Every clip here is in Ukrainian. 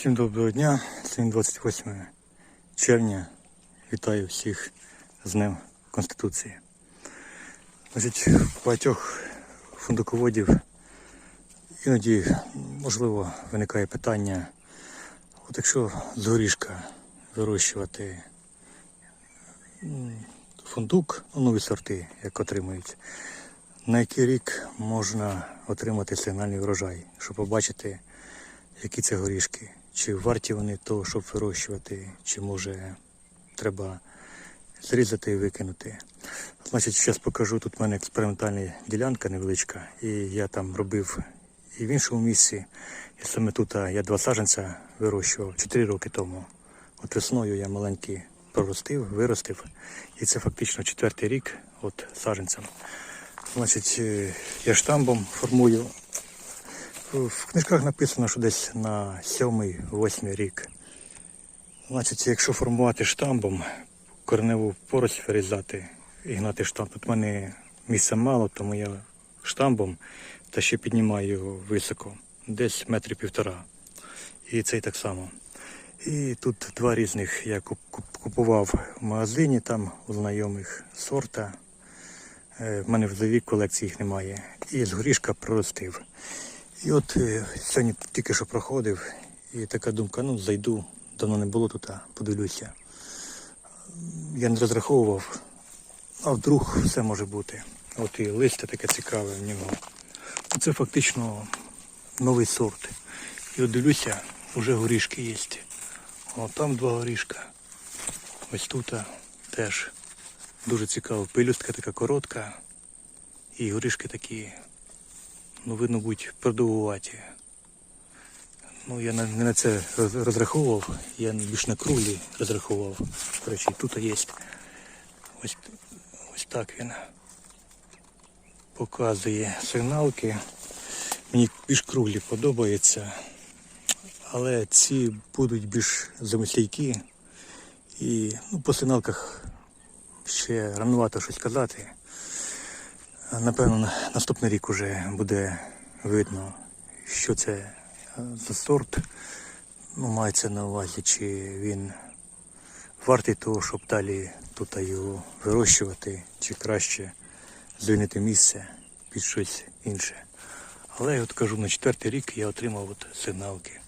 Всім доброго дня. Сьогодні 28 червня. Вітаю всіх з Днем Конституції. Значить, багатьох фундуководів іноді, можливо, виникає питання, от якщо з горішка вирощувати фундук, ну, нові сорти, як отримують, на який рік можна отримати сигнальний врожай, щоб побачити, які це горішки, чи варті вони того, щоб вирощувати, чи може треба зрізати і викинути. Значить, зараз покажу, тут в мене експериментальна ділянка невеличка, і я там робив і в іншому місці. І саме тут я два саджанця вирощував 4 роки тому. От весною я маленький проростив, виростив. І це фактично четвертий рік от саджанцем. Значить, е, я штамбом формую в книжках написано, що десь на сьомий-восьмий рік. Значить, якщо формувати штамбом, кореневу порость вирізати і гнати штамп. Тут в мене місця мало, тому я штамбом та ще піднімаю його високо, десь метрів півтора. І цей так само. І тут два різних я куп- куп- купував в магазині, там у знайомих сорта. Е, В мене в завік колекції їх немає. І з горішка проростив. І от е, сьогодні тільки що проходив, і така думка, ну зайду, давно не було тут, а подивлюся. Я не розраховував, а вдруг все може бути. От і листя таке цікаве в нього. Це фактично новий сорт. І от дивлюся, вже горішки є. О, там два горішка. Ось тут теж дуже цікаво. Пелюстка така коротка. І горішки такі ну, видно, будуть продовгуваті. Ну, я не на це розраховував, я більш на круглі розраховував. До речі, тут є. Ось, ось так він показує сигналки. Мені більш круглі подобаються, але ці будуть більш замислійкі. І ну, по сигналках ще ранувато щось казати. Напевно, наступний рік уже буде видно, що це е, за сорт. Ну, мається на увазі, чи він вартий того, щоб далі тут його вирощувати, чи краще звільнити місце під щось інше. Але я от кажу, на четвертий рік я отримав от сигналки.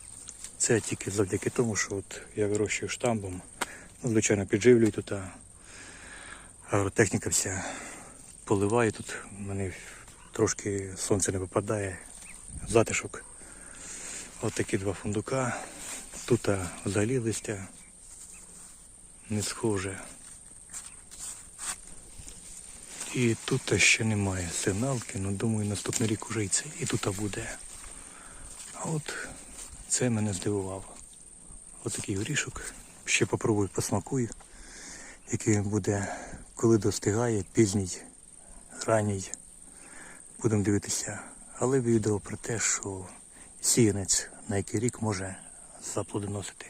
Це тільки завдяки тому, що от я вирощую штамбом. Ну, звичайно, підживлюю тут. а Агротехніка вся поливаю тут, мене трошки сонце не випадає, затишок. От такі два фундука. Тут взагалі листя не схоже. І тут ще немає сигналки, але думаю, наступний рік уже і це і тут буде. А от це мене здивувало. Ось такий горішок. Ще попробую посмакую, який буде, коли достигає, пізній, ранній. Будемо дивитися. Але відео про те, що сіянець на який рік може заплодоносити.